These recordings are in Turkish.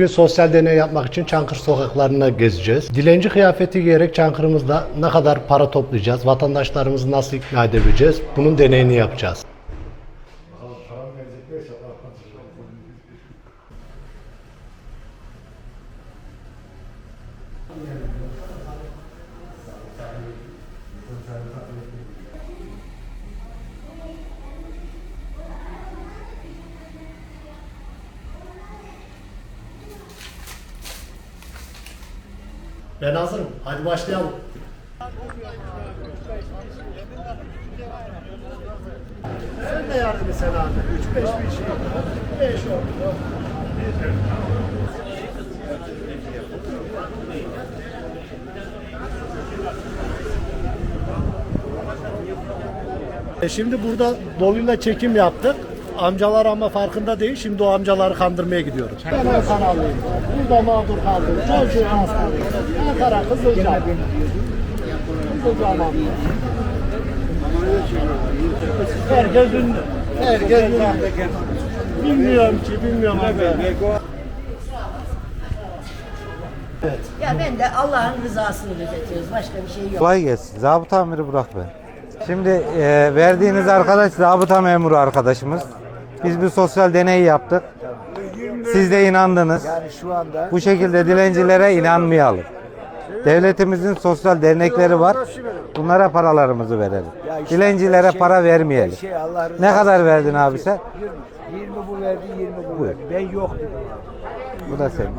Bugün sosyal deney yapmak için Çankırı sokaklarına gezeceğiz. Dilenci kıyafeti giyerek Çankırı'mızda ne kadar para toplayacağız, vatandaşlarımızı nasıl ikna edebileceğiz bunun deneyini yapacağız. Ben hazırım. Hadi başlayalım. Sen de yardım et sen abi. 3-5 bir şey. 5 oldu. E şimdi burada doluyla çekim yaptık. Amcalar ama farkında değil. Şimdi o amcaları kandırmaya gidiyoruz. Ben Ankaralıyım. Burada mağdur kaldım. Çocuğu hastalıyım. Ankara Kızılca. Kızılca mağdur. Herkes ünlü. Herkes ünlü. Bilmiyorum ki, bilmiyorum abi. Ya ben de Allah'ın rızasını gözetiyoruz. Başka bir şey yok. Kolay gelsin. Zabıta amiri Burak ben. Şimdi e, verdiğiniz arkadaş zabıta memuru arkadaşımız. Biz bir sosyal deney yaptık. Siz de inandınız. şu anda Bu şekilde dilencilere inanmayalım. Devletimizin sosyal dernekleri var. Bunlara paralarımızı verelim. Dilencilere para vermeyelim. şey Ne kadar verdin abi sen? 20, 20 bu verdi 20 bu verdi. Ben yok dedim. Bu da senin.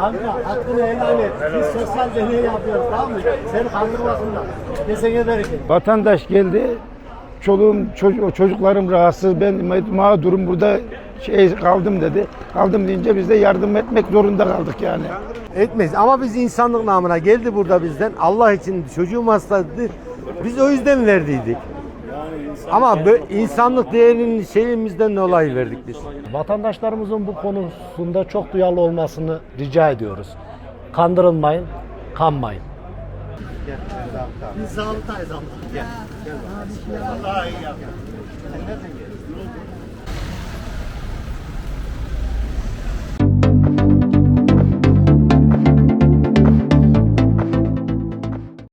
Amca hakkını helal et. Biz sosyal deney yapıyoruz tamam mı? Seni kandırmasınlar. Desene bereket. Vatandaş geldi. Çoluğum, çocuk, çocuklarım rahatsız, ben ma- mağdurum burada şey kaldım dedi. Kaldım deyince biz de yardım etmek zorunda kaldık yani. Etmeyiz ama biz insanlık namına geldi burada bizden. Allah için çocuğum hastaydı. Biz o yüzden verdiydik. Ama insanlık değerinin şeyimizden dolayı verdik biz. Vatandaşlarımızın bu konusunda çok duyarlı olmasını rica ediyoruz. Kandırılmayın, kanmayın. Biz zabıtayız abla. Gel. Gel. Vallahi iyi yaptın. Sen nereden geldin?